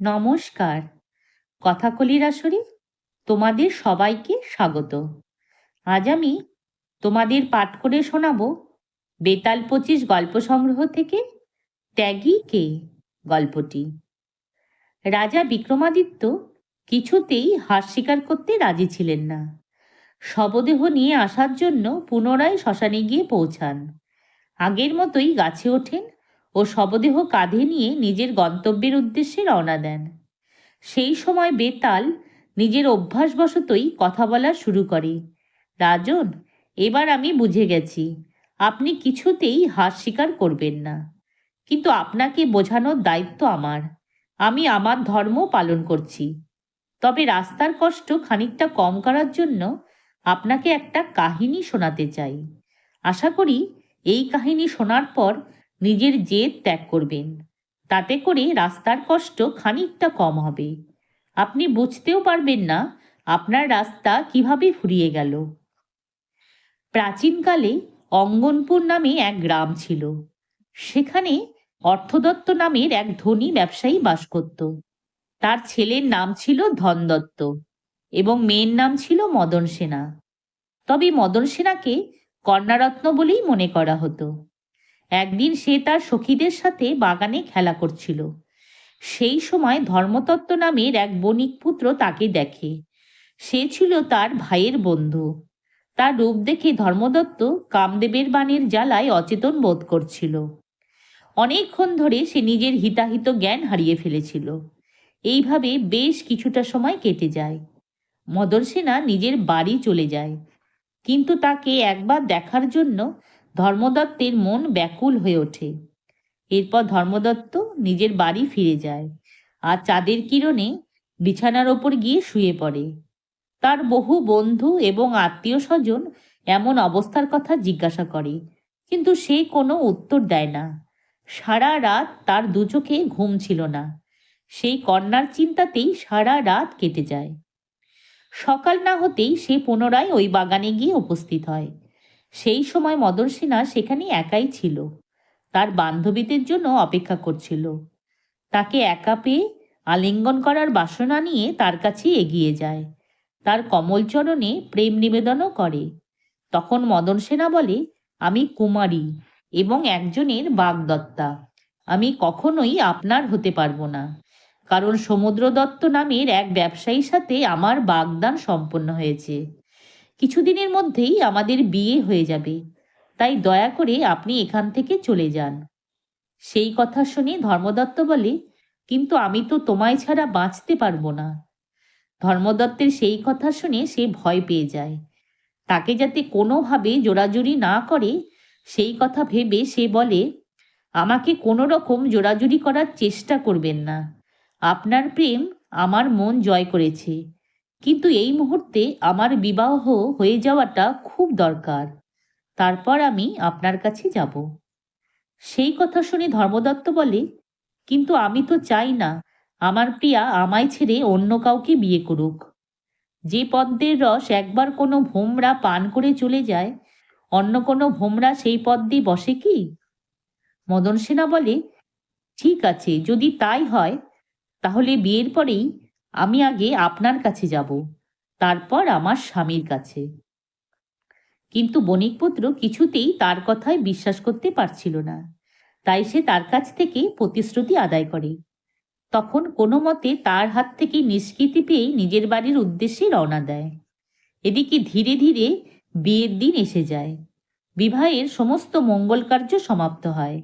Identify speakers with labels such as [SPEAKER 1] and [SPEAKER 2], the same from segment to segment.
[SPEAKER 1] নমস্কার। কথাকলির আসরে তোমাদের সবাইকে স্বাগত। আজ আমি তোমাদের পাঠ করে শোনাব বেতাল পঁচিশ গল্প সংগ্রহ থেকে ত্যাগী কে গল্পটি। রাজা বিক্রমাদিত্য কিছুতেই হার স্বীকার করতে রাজি ছিলেন না। শবদেহ নিয়ে আসার জন্য পুনরায় শ্মশানে গিয়ে পৌঁছান। আগের মতোই গাছে ওঠেন ও শবদেহ কাঁধে নিয়ে নিজের গন্তব্যের উদ্দেশ্যে রওনা দেন। সেই সময় বেতাল নিজের অভ্যাসবশতই কথা বলা শুরু করে। রাজন, এবার আমি বুঝে গেছি, আপনি কিছুতেই হার স্বীকার করবেন না। কিন্তু আপনাকে বোঝানোর দায়িত্ব আমার। আমি আমার ধর্ম পালন করছি। তবে রাস্তার কষ্ট খানিকটা কম করার জন্য আপনাকে একটা কাহিনী শোনাতে চাই। আশা করি এই কাহিনী শোনার পর নিজের জেদ ত্যাগ করবেন। তাতে করে রাস্তার কষ্ট খানিকটা কম হবে। আপনি বুঝতেও পারবেন না আপনার রাস্তা কীভাবে ফুরিয়ে গেল। প্রাচীনকালে অঙ্গনপুর নামে এক গ্রাম ছিল। সেখানে অর্থদত্ত নামের এক ধনী ব্যবসায়ী বাস করত। তার ছেলের নাম ছিল ধনদত্ত এবং মেয়ের নাম ছিল মদন সেনা তবে মদন সেনাকে কন্যারত্ন বলেই মনে করা হতো। একদিন সে তার সখীদের সাথে বাগানে খেলা করছিল। সেই সময় ধর্মতত্ত্ব নামের এক বণিক পুত্র তাকে দেখে। সে ছিল তার ভাইয়ের বন্ধু। তার রূপ দেখে ধর্মদত্ত কামদেবের বাণের জ্বালায় অচেতন বোধ করছিল। অনেকক্ষণ ধরে সে নিজের হিতাহিত জ্ঞান হারিয়ে ফেলেছিল। এইভাবে বেশ কিছুটা সময় কেটে যায়। মদন সেনা নিজের বাড়ি চলে যায়। কিন্তু তাকে একবার দেখার জন্য ধর্মদত্তের মন ব্যাকুল হয়ে ওঠে। এরপর ধর্মদত্ত নিজের বাড়ি ফিরে যায় আর চাঁদের কিরণে বিছানার ওপর গিয়ে শুয়ে পড়ে। তার বহু বন্ধু এবং আত্মীয় স্বজন এমন অবস্থার কথা জিজ্ঞাসা করে, কিন্তু সে কোনো উত্তর দেয় না। সারা রাত তার দু চোখে ঘুম ছিল না। সেই কন্যার চিন্তাতেই সারা রাত কেটে যায়। সকাল না হতেই সে পুনরায় ওই বাগানে গিয়ে উপস্থিত হয়। সেই সময় মদন সিনহা সেখানে একাই ছিল। তার বান্ধবীদের জন্য অপেক্ষা করছিল। তাকে একা পেয়ে আলিঙ্গন করার বাসনা নিয়ে তার কাছে এগিয়ে যায়। তার কমলচরণে প্রেম নিবেদনও করে। তখন মদন সেনা বলে, আমি কুমারী এবং একজনের বাগদত্তা। আমি কখনোই আপনার হতে পারব না। কারণ সমুদ্র দত্ত নামের এক ব্যবসায়ীর সাথে আমার বাগদান সম্পন্ন হয়েছে। কিছুদিনের মধ্যেই আমাদের বিয়ে হয়ে যাবে। তাই দয়া করে আপনি এখান থেকে চলে যান। সেই কথা শুনে ধর্মদত্ত বলে, কিন্তু আমি তো তোমায় ছাড়া বাঁচতে পারব না। ধর্মদত্তের সেই কথা শুনে সে ভয় পেয়ে যায়। তাকে যাতে কোনোভাবে জোড়াজুড়ি না করে, সেই কথা ভেবে সে বলে, আমাকে কোনো রকম জোড়াজুড়ি করার চেষ্টা করবেন না। আপনার প্রেম আমার মন জয় করেছে। কিন্তু এই মুহূর্তে আমার বিবাহ হয়ে যাওয়াটা খুব দরকার। তারপর আমি আপনার কাছে যাব। সেই কথা শুনে ধর্মদত্ত বলে, কিন্তু আমি তো চাই না, আমার প্রিয়া আমায় ছেড়ে অন্য কাউকে বিয়ে করুক। যে পদ্মের রস একবার কোনো ভোমরা পান করে চলে যায়, অন্য কোনো ভোমরা সেই পদ্মে বসে কি? মদন সেনা বলে, ঠিক আছে, যদি তাই হয়, তাহলে বিয়ের পরেই আমি আগে আপনার কাছে যাব, তারপর আমার স্বামীর কাছে। কিন্তু বণিকপুত্র কিছুতেই তার কথায় বিশ্বাস করতে পারছিল না। তাই সে তার কাছ থেকে প্রতিশ্রুতি আদায় করে। তখন কোনো মতে তার হাত থেকে নিষ্কৃতি পেয়ে নিজের বাড়ির উদ্দেশ্যে রওনা দেয়। এদিকে ধীরে ধীরে বিয়ের দিন এসে যায়। বিবাহের সমস্ত মঙ্গল কার্য সমাপ্ত হয়।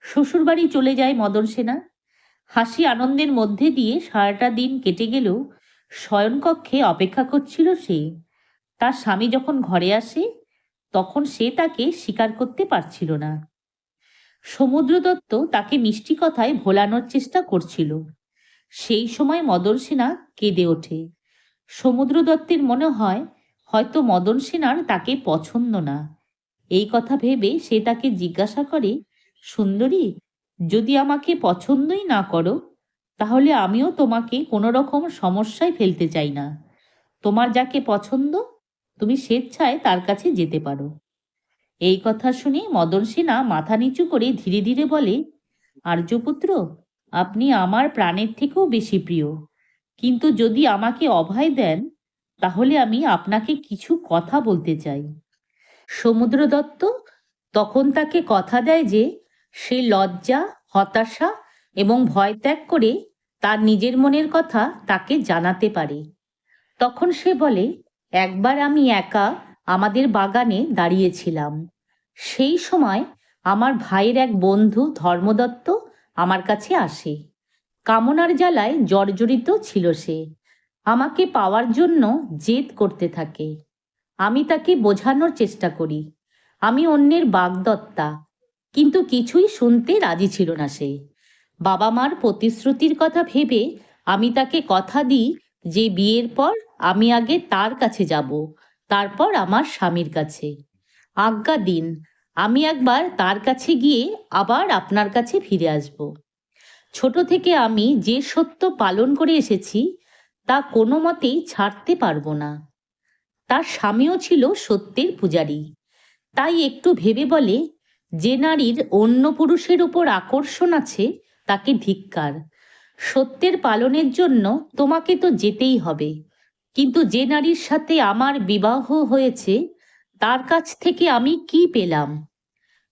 [SPEAKER 1] শ্বশুরবাড়ি চলে যায় মদন সেনা হাসি আনন্দের মধ্যে দিয়ে সারাটা দিন কেটে গেলেও শয়নকক্ষে অপেক্ষা করছিল সে। তার স্বামী যখন ঘরে আসে, তখন সে তাকে স্বীকার করতে পারছিল না। সমুদ্র দত্ত তাকে মিষ্টি কথায় ভোলানোর চেষ্টা করছিল। সেই সময় মদন সেনা কেঁদে ওঠে। সমুদ্র দত্তের মনে হয়, হয়তো মদন সেনার তাকে পছন্দ না। এই কথা ভেবে সে তাকে জিজ্ঞাসা করে, সুন্দরী যদি আমাকে পছন্দই না করো, তাহলে আমিও তোমাকে কোনো রকম সমস্যায় ফেলতে চাই না। তোমার যাকে পছন্দ, তুমি স্বেচ্ছায় তার কাছে যেতে পারো। এই কথা শুনে মদন সেনা মাথা নিচু করে ধীরে ধীরে বলে, আর্যপুত্র, আপনি আমার প্রাণের থেকেও বেশি প্রিয়। কিন্তু যদি আমাকে অভয় দেন, তাহলে আমি আপনাকে কিছু কথা বলতে চাই। সমুদ্র দত্ত তখন তাকে কথা দেয় যে সে লজ্জা, হতাশা এবং ভয় ত্যাগ করে তার নিজের মনের কথা তাকে জানাতে পারে। তখন সে বলে, একবার আমি একা আমাদের বাগানে দাঁড়িয়েছিলাম। সেই সময় আমার ভাইয়ের এক বন্ধু ধর্মদত্ত আমার কাছে আসে। কামনার জ্বালায় জর্জরিত ছিল সে। আমাকে পাওয়ার জন্য জেদ করতে থাকে। আমি তাকে বোঝানোর চেষ্টা করি। আমি অন্যের বাগদত্তা। কিন্তু কিছুই শুনতে রাজি ছিল না সে। বাবা মার প্রতিশ্রুতির কথা ভেবে আমি তাকে কথা দিই যে বিয়ের পর আমি আগে তার কাছে যাব, তারপর আমার স্বামীর কাছে। আজ্ঞা দিন, আমি একবার তার কাছে গিয়ে আবার আপনার কাছে ফিরে আসব। ছোট থেকে আমি যে সত্য পালন করে এসেছি, তা কোনো মতেই ছাড়তে পারব না। তার স্বামীও ছিল সত্যের পূজারী। তাই একটু ভেবে বলে যে নারীর অন্য পুরুষের উপর আকর্ষণ আছে, তাকে ধিক্কার। সত্যের পালনের জন্য তোমাকে তো যেতেই হবে। কিন্তু যে নারীর সাথে আমার বিবাহ হয়েছে, তার কাছ থেকে আমি কি পেলাম?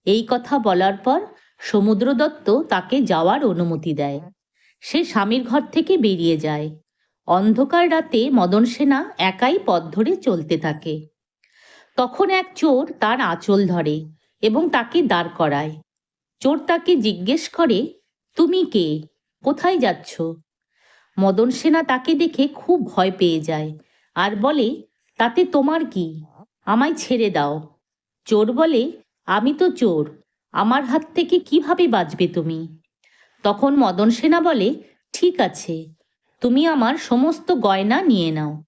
[SPEAKER 1] এই কথা বলার পর সমুদ্র দত্ত তাকে যাওয়ার অনুমতি দেয়। সে স্বামীর ঘর থেকে বেরিয়ে যায়। অন্ধকার রাতে মদন সেনা একাই পথ ধরে চলতে থাকে। তখন এক চোর তার আঁচল ধরে। এবং তাকে দাঁড় করায়। চোর তাকে জিজ্ঞেস করে, তুমি কে? কোথায় যাচ্ছ? মদন সেনা তাকে দেখে খুব ভয় পেয়ে যায় আর বলে, তাতে তোমার কি? আমায় ছেড়ে দাও। চোর বলে, আমি তো চোর, আমার হাত থেকে কীভাবে বাঁচবে তুমি? তখন মদন সেনা বলে, ঠিক আছে, তুমি আমার সমস্ত গয়না নিয়ে নাও।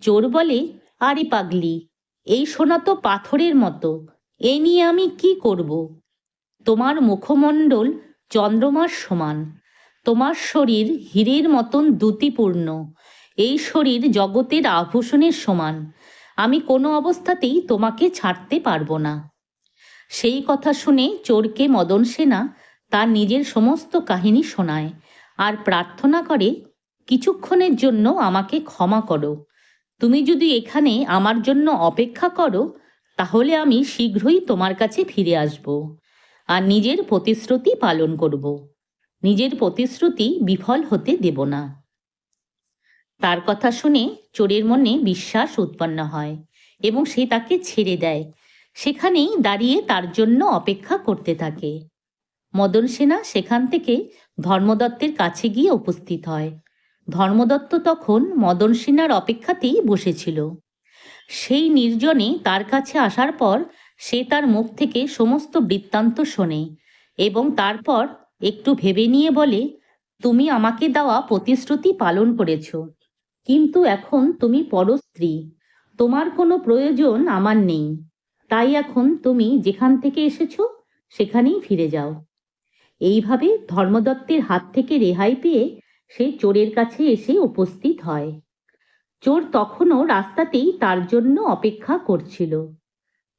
[SPEAKER 1] চোর বলে, আরে পাগলি, এই সোনা তো পাথরের মতো এ নিয়ে আমি কি করব? তোমার মুখমণ্ডল চন্দ্রমার সমান। তোমার শরীর হীরের মতন দ্যুতিপূর্ণ। এই শরীর জগতের আভূষণের সমান। আমি কোনো অবস্থাতেই তোমাকে ছাড়তে পারব না। সেই কথা শুনে চোরকে মদন সেনা তার নিজের সমস্ত কাহিনী শোনায় আর প্রার্থনা করে, কিছুক্ষণের জন্য আমাকে ক্ষমা করো। তুমি যদি এখানে আমার জন্য অপেক্ষা করো তাহলে আমি শীঘ্রই তোমার কাছে ফিরে আসব আর নিজের প্রতিশ্রুতি পালন করব। নিজের প্রতিশ্রুতি বিফল হতে দেব না। তার কথা শুনে চোরের মনে বিশ্বাস উৎপন্ন হয় এবং সে তাকে ছেড়ে দেয়। সেখানেই দাঁড়িয়ে তার জন্য অপেক্ষা করতে থাকে। মদন সেনা সেখান থেকে ধর্মদত্তের কাছে গিয়ে উপস্থিত হয়। ধর্মদত্ত তখন মদন সেনার অপেক্ষাতেই বসেছিল। সেই নির্জনে তার কাছে আসার পর সে তার মুখ থেকে সমস্ত বৃত্তান্ত শোনে এবং তারপর একটু ভেবে নিয়ে বলে, তুমি আমাকে দেওয়া প্রতিশ্রুতি পালন করেছ, কিন্তু এখন তুমি পরস্ত্রী তোমার কোনো প্রয়োজন আমার নেই। তাই এখন তুমি যেখান থেকে এসেছ, সেখানেই ফিরে যাও। এইভাবে ধর্মদত্তের হাত থেকে রেহাই পেয়ে সে চোরের কাছে এসে উপস্থিত হয়। চোর তখনও রাস্তাতেই তার জন্য অপেক্ষা করছিল।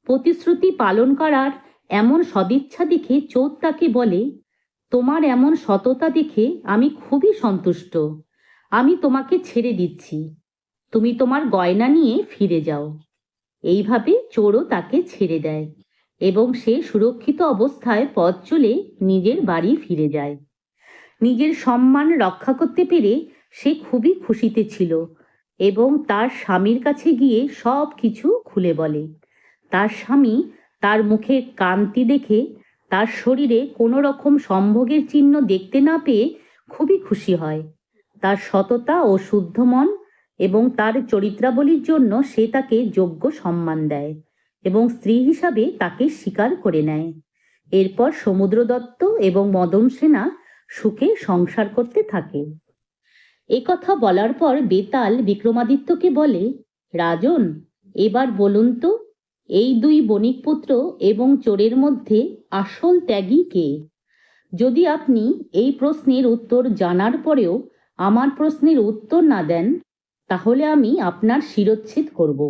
[SPEAKER 1] প্রতিশ্রুতি পালন করার এমন সদিচ্ছা দেখে চোর তাকে বলে, তোমার এমন সততা দেখে আমি খুবই সন্তুষ্ট। আমি তোমাকে ছেড়ে দিচ্ছি। তুমি তোমার গয়না নিয়ে ফিরে যাও। এইভাবে চোরও তাকে ছেড়ে দেয় এবং সে সুরক্ষিত অবস্থায় পথ চলে নিজের বাড়ি ফিরে যায়। নিজের সম্মান রক্ষা করতে পেরে সে খুবই খুশিতে ছিল এবং তার স্বামীর কাছে গিয়ে সব কিছু খুলে বলে। তার স্বামী তার মুখে কান্তি দেখে তার শরীরে কোনো রকম সম্ভোগের চিহ্ন দেখতে না পেয়ে খুবই খুশি হয়। তার সততা ও শুদ্ধ মন এবং তার চরিত্রাবলীর জন্য সে তাকে যোগ্য সম্মান দেয় এবং স্ত্রী হিসাবে তাকে স্বীকার করে নেয়। এরপর সমুদ্র দত্ত এবং মদন সেনা সুখে সংসার করতে থাকে। এ কথা বলার পর বেতাল বিক্রমাদিত্যকে বলে, রাজন, এবার বলুন তো, এই দুই বণিকপুত্র এবং চোরের মধ্যে আসল ত্যাগী কে? যদি আপনি এই প্রশ্নের উত্তর জানার পরেও আমার প্রশ্নের উত্তর না দেন, তাহলে আমি আপনার শিরচ্ছেদ করব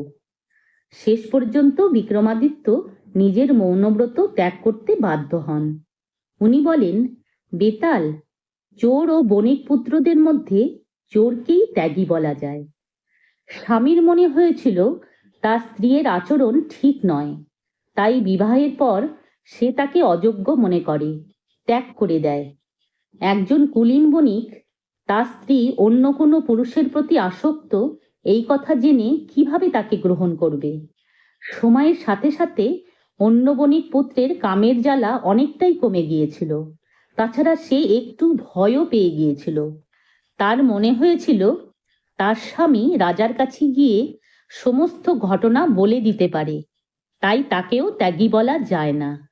[SPEAKER 1] শেষ পর্যন্ত বিক্রমাদিত্য নিজের মৌনব্রত ত্যাগ করতে বাধ্য হন। উনি বলেন, বেতাল, চোর ও বণিক পুত্রদের মধ্যে চোরকেই ত্যাগী বলা যায়। স্বামীর মনে হয়েছিল, তার স্ত্রীর আচরণ ঠিক নয়। তাই বিবাহের পর সে তাকে অযোগ্য মনে করে, ত্যাগ করে দেয়। একজন কুলীন বণিক, তার স্ত্রী অন্য কোনো পুরুষের প্রতি আসক্ত, এই কথা জেনে কীভাবে তাকে গ্রহণ করবে? সময়ের সাথে সাথে অন্য বণিক পুত্রের কামের জ্বালা অনেকটাই কমে গিয়েছিল। তাছাড়া সে একটু ভয়ও পেয়ে গিয়েছিল। তার মনে হয়েছিল, তার স্বামী রাজার কাছে গিয়ে সমস্ত ঘটনা বলে দিতে পারে, তাই তাকেও ত্যাগী বলা যায় না।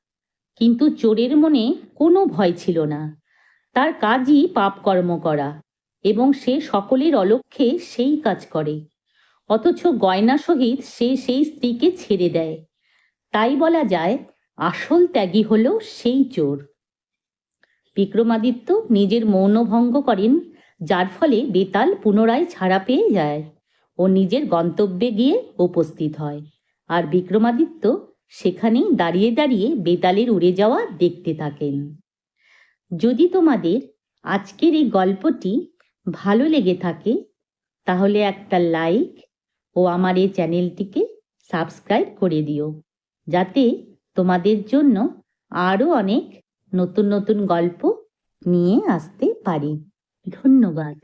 [SPEAKER 1] কিন্তু চোরের মনে কোনো ভয় ছিল না। তার কাজই পাপকর্ম করা এবং সে সকলের অলক্ষ্যে সেই কাজ করে। অথচ গয়না সহিত সে সেই স্ত্রীকে ছেড়ে দেয়। তাই বলা যায়, আসল ত্যাগী হলো সেই চোর। বিক্রমাদিত্য নিজের মৌন ভঙ্গ করেন যার ফলে বেতাল পুনরায় ছাড়া পেয়ে যায় ও নিজের গন্তব্যে গিয়ে উপস্থিত হয়। আর বিক্রমাদিত্য সেখানেই দাঁড়িয়ে দাঁড়িয়ে বেতালের উড়ে যাওয়া দেখতে থাকেন। যদি তোমাদের আজকের এই গল্পটি ভালো লেগে থাকে, তাহলে একটা লাইক ও আমার এই চ্যানেলটিকে সাবস্ক্রাইব করে দিও, যাতে তোমাদের জন্য আরও অনেক নতুন নতুন গল্প নিয়ে আসতে পারি। ধন্যবাদ